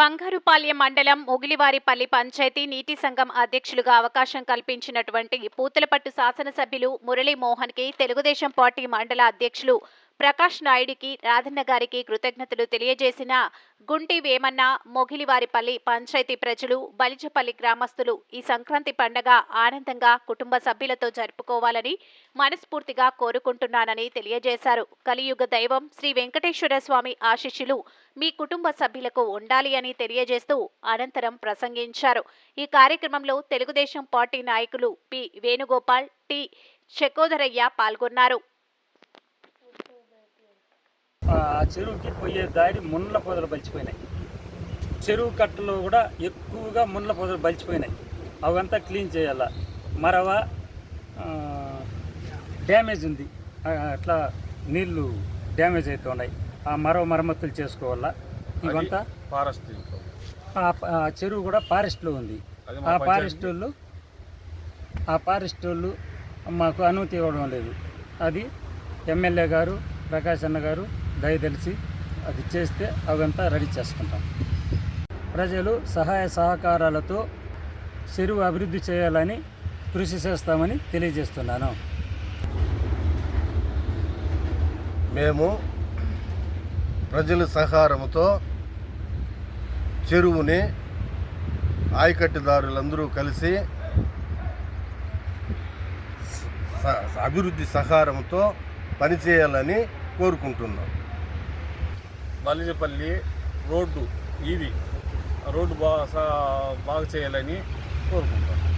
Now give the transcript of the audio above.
బంగారుపాల్యం మండలం ఉగిలివారిపల్లి పంచాయతీ నీటి సంఘం అధ్యక్షులుగా అవకాశం కల్పించినటువంటి పూతలపట్టు శాసనసభ్యులు మురళీమోహన్కి తెలుగుదేశం పార్టీ మండల అధ్యక్షులు ప్రకాష్ నాయుడికి రాధన్న గారికి కృతజ్ఞతలు తెలియజేసిన గుంటి వేమన్న మొగిలివారిపల్లి పంచాయతీ ప్రజలు బలిజపల్లి గ్రామస్తులు ఈ సంక్రాంతి పండగ ఆనందంగా కుటుంబ సభ్యులతో జరుపుకోవాలని మనస్ఫూర్తిగా కోరుకుంటున్నానని తెలియజేశారు. కలియుగ దైవం శ్రీ వెంకటేశ్వర స్వామి ఆశీస్సులు మీ కుటుంబ సభ్యులకు ఉండాలి అని తెలియజేస్తూ అనంతరం ప్రసంగించారు. ఈ కార్యక్రమంలో తెలుగుదేశం పార్టీ నాయకులు పి. వేణుగోపాల్ టి. శకోదరయ్య పాల్గొన్నారు. ఆ చెరువుకి పోయే దారి ముళ్ళ పొదలు బలిచిపోయినాయి. చెరువు కట్టలు కూడా ఎక్కువగా ముళ్ళ పొదలు బలిచిపోయినాయి. అవంతా క్లీన్ చేయాల? మరవ డ్యామేజ్ ఉంది. అట్లా నీళ్ళు డ్యామేజ్ అవుతున్నాయి ఆ మరవ మరమ్మతులు చేసుకోవాలా? ఇవంతా? ఫారెస్ట్ ఆ చెరువు కూడా ఫారెస్ట్లో ఉంది. ఆ ఫారెస్ట్ వాళ్ళు ఆ ఫారెస్ట్ వాళ్ళు మాకు అనుమతి ఇవ్వడం లేదు. అది ఎమ్మెల్యే గారు ప్రకాష్ అన్న గారు దయతలిసి అది చేస్తే అవంతా రెడీ చేసుకుంటాం. ప్రజలు సహాయ సహకారాలతో చెరువు అభివృద్ధి చేయాలని కృషి చేస్తామని తెలియజేస్తున్నాను. మేము ప్రజల సహకారంతో చెరువుని ఆయకట్టుదారులందరూ కలిసి అభివృద్ధి సహకారంతో పనిచేయాలని కోరుకుంటున్నాం. బలిజపల్లి రోడ్డు ఇది రోడ్డు బాగా బాగా చేయాలని కోరుకుంటాను